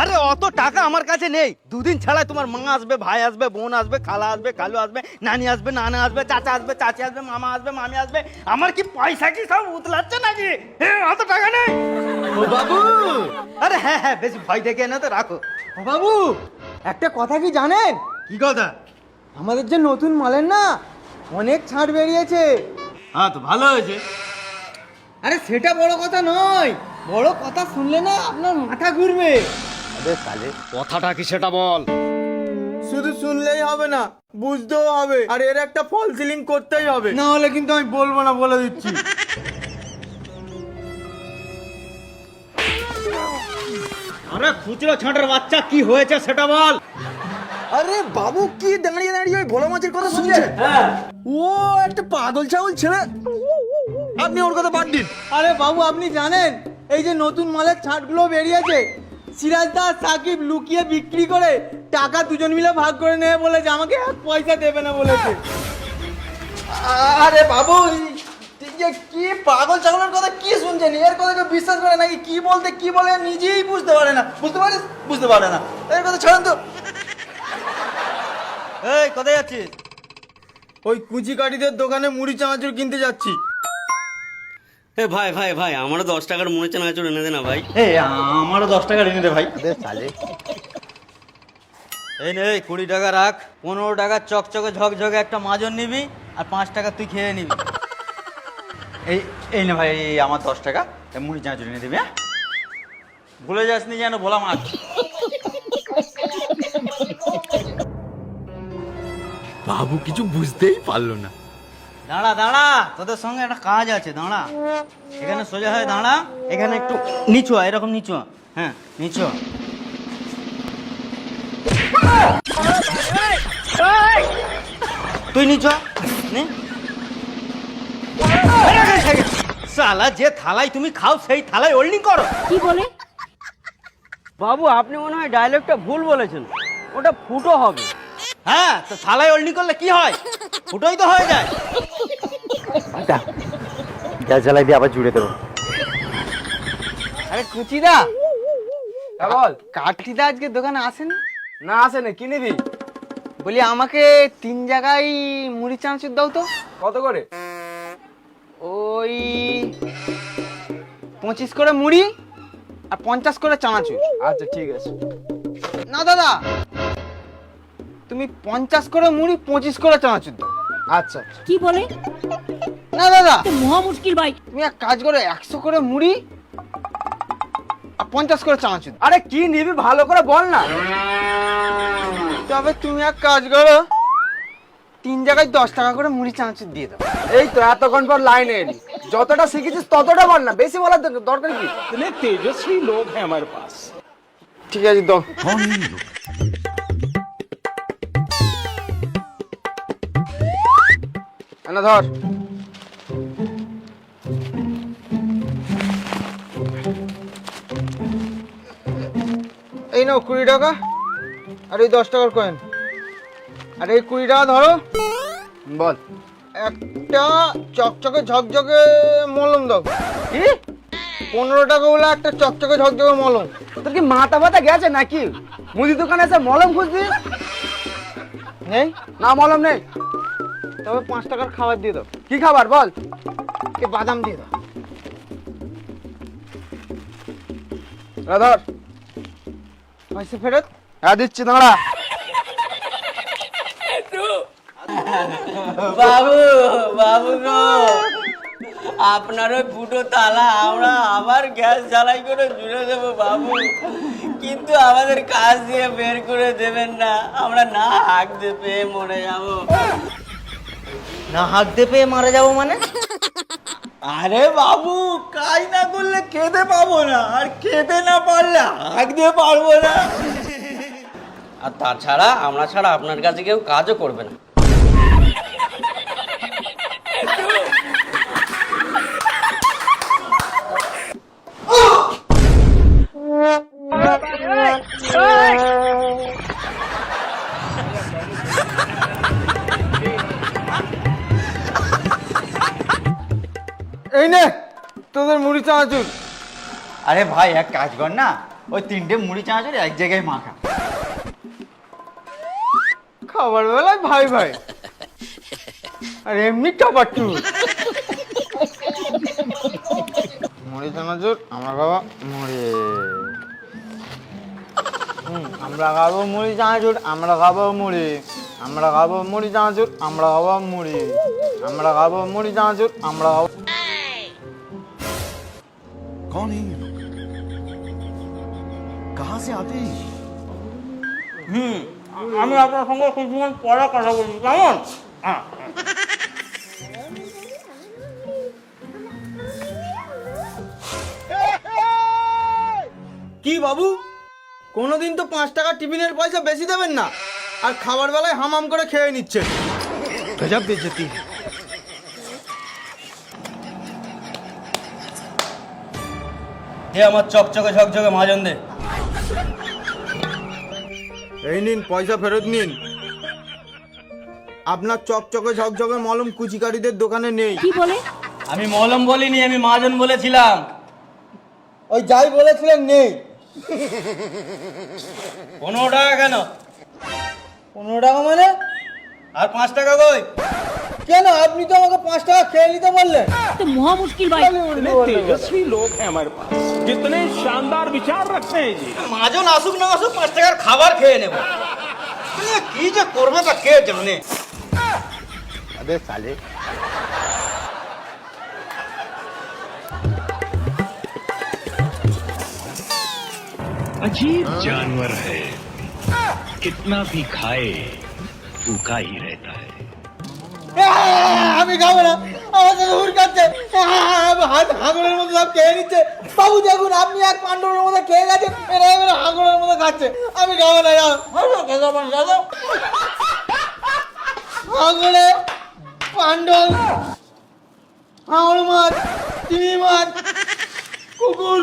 আরে অত টাকা আমার কাছে নেই। দুদিন ছাড়া তোমার মা আসবে ভাই আসবে বোন আসবে খালা আসবে কালু আসবে নানি আসবে নানা আসবে চাচা আসবে চাচি আসবে মামা আসবে মামি আসবে। আমার কি পয়সা কি সব উতলাচ্ছে নাকি? হ্যাঁ অত টাকা নেই। ও বাবু! আরে হ্যাঁ হ্যাঁ বেশি ভয় দেখে না তো রাখো। ও বাবু একটা কথা কি জানেন? কি কথা? আমাদের যে নতুন মালের না অনেক ছাড় বেরিয়েছে। হ্যাঁ তো ভালো হয়েছে। আরে সেটা বড় কথা নয়। বড় কথা শুনলে না আপনার মাথা ঘুরবে। কথাটা কি সেটা বল? শুধু শুনলেই হবে না বুঝতেও হবে। আর এর একটা ফল সিলিং করতেই হবে। না হলে কিন্তু আমি বলব না বলে দিচ্ছি। আরে খুচরো ছাঁটের বাচ্চা কি হয়েছে সেটা বল। আরে বাবু কি দাঁড়িয়ে দাঁড়িয়ে ওই ভোলা মাছের কথা শুনছে? ও একটা পাগল ছাগল ছেলে। আপনি ওর কথা বাদ দিন। আরে বাবু আপনি জানেন এই যে নতুন মালের ছাঁটগুলো বেরিয়েছে সিরাজ দাস সাকিব লুকিয়ে বিক্রি করে টাকা দুজন মিলে ভাগ করে নেবে বলেছে আমাকে এক পয়সা দেবে না বলেছে। আরে বাবু যে কি পাগল ছাগলের কথা কি শুনছেন? এর কথা কেউ বিশ্বাস করে নাকি? কি বলতে কি বলে নিজেই বুঝতে পারে না। বুঝতে পারিস? বুঝতে পারে না। এর কথা ছাড়েন তো। এই কোথায় যাচ্ছিস? ওই কুচি কাঠিদের দোকানে মুড়ি চানাচুর কিনতে যাচ্ছি। এ ভাই ভাই ভাই আমারও দশ টাকার মনে হচ্ছে নাচুর এনে দে না ভাই। এই আমারও দশ টাকা ঋণ দে ভাই। এই নে এই কুড়ি টাকা রাখ পনেরো টাকা চকচকে ঝকঝকে একটা মাজন নিবি আর পাঁচ টাকা তুই খেয়ে নিবি। এই এই নে ভাই এই আমার দশ টাকা এই মুড়ি চাঁচুর এনে দিবি হ্যাঁ? ভুলে যাসনি যেন ভোলা মাছ। বাবু কিছু বুঝতেই পারল না। দাঁড়া দাঁড়া। তোদের সঙ্গে একটা কাজ আছে দাঁড়া। এখানে সোজা হয়ে দাঁড়া। এখানে একটু নিচু এরকম নিচু হ্যাঁ নিচু তুই নিচু সালা যে থালায় তুমি খাও সেই থালায় হোল্ডিং করো। কি বলে? বাবু আপনি মনে হয় ডায়লগটা ভুল বলেছেন। ওটা ফুটো হবে। হ্যাঁ তো থালায় হোল্ডিং করলে কি হয়? ফুটোই তো হয়ে যায়। গ্যাস জ্বালাই দিয়ে আবার জুড়ে দেবো। আরে কুচিদা! বল কাঠিদা আজকে দোকানে আসেন? না আসে না কি নিবি? বলি আমাকে তিন জায়গায় মুড়ি চানাচুর দাও তো। কত করে? ওই পঁচিশ করে মুড়ি আর পঞ্চাশ করে চানাচুর। আচ্ছা ঠিক আছে। না দাদা তুমি পঞ্চাশ করে মুড়ি পঁচিশ করে চানাচুর দাও। আচ্ছা। কি বলে? না দাদা মহা মুশকিল ভাই। তুমি এক কাজ করো একশো করে মুড়ি আর পঞ্চাশ করে চানাচুর। আরে কি নিবি ভালো করে বল না। তবে তুমি এক কাজ করো তিন জায়গায় দশ টাকা করে মুড়ি চানাচুর দিয়ে দাও। এই তো এতক্ষণ পর লাইনে এলি। যতটা শিখেছিস ততটা বল না বেশি বলার দরকার কি? তেজস্বী লোক হ্যাঁ আমার পাশ। ঠিক আছে দাও না ধর। নাও কুড়ি টাকা আর এই দশ টাকার কয়েন আর এই কুড়ি টাকা ধরো। বল। একটা চকচকে ঝকঝকে মলম দাও। কি? পনেরো টাকা বলে একটা চকচকে ঝকঝকে মলম। তোর কি মাথা ব্যথা গেছে নাকি? মুদি দোকানে এসে মলম খুঁজছিস নেই? না মলম নেই। তবে পাঁচ টাকার খাবার দিয়ে দাও। কি খাবার বল? কে বাদাম দিয়ে দাও। ধর। পয়সা ফেরত? হ্যাঁ দিচ্ছি দাঁড়া। বাবু বাবু গো। আপনার ওই ফুটো তালা আমরা আবার গ্যাস জ্বালাই করে জুড়ে দেবো বাবু। কিন্তু আমাদের কাজ দিয়ে বের করে দেবেন না। আমরা না হাঁক দিয়ে পেয়ে মরে যাব। না হাঁকতে পেয়ে মারা যাব মানে? আরে বাবু, কাজ না করলে খেতে পাবো না, আর খেতে না পারলে হাঁকতে পারব না। আর তাছাড়া আমরা ছাড়া আপনার কাছে কেউ কাজও করবে না। এই নে তোদের মুড়ি চানাচুর। আরে ভাই এক কাজ কর না ওই তিনটে মুড়ি চানাচুর এক জায়গায় মাখা। খাবার বেলায় ভাই ভাই। আর এমনি টাপাটু মুড়ি চানাচুর আমরা খাব মুড়ি। আমরা খাব মুড়ি চানাচুর আমরা খাব মুড়ি। আমরা খাব মুড়ি চানাচুর আমরা খাব মুড়ি। আমরা খাব মুড়ি চানাচুর আমরা খাব कहाँ से आते हैं ये? হুম আমি আপনার সঙ্গে কিছুক্ষণ পরে কথা বলছি কেমন হ্যাঁ কি বাবু কোনোদিন তো পাঁচ টাকা টিফিনের পয়সা বেশি দেবেন না আর খাবার বেলায় হামাম করে খেয়ে নিচ্ছেন গজব বেজতি দে আমার চকচকে ঝকঝকে মাজন দে এই নিন পয়সা ফেরত নিন। আপনার চকচকে ঝকঝকে মলম কুচিকারীদের দোকানে নেই। কি বলে? আমি মলম বলিনি আমি মাজন বলেছিলাম। ওই যাই বলেছিলেন নেই। পনেরো টাকা কেন? পনেরো টাকা মানে? আর পাঁচ টাকা কই? কেন? আপনি তো আমাকে পাঁচ টাকা নিতে বললেন तो मुहा मुश्किल भाई इतने तेजस्वी लोग हैं हमारे पास कितने शानदार विचार रखते हैं जी মাজন আসুক না আসুক পাঁচ টাকার খাবার খেয়ে নেব এ, কি যে করবে তা কে জানে আবে সালে अजीब जानवर है कितना भी खाए भूखा ही रहता है আমি খাব না। আমার কাছে হুর কাচ্ছে হাত হাঙরের মতো সব খেয়ে নিচ্ছে। বাবু দেখুন আপনি এক পাণ্ডবের মতো খেয়ে গেছে এরা এবার হাঙরের মতো খাচ্ছে। আমি খাব না যাও। হাঙরে পাণ্ডব হাঙর মাছ চিনি মাছ কুকুর।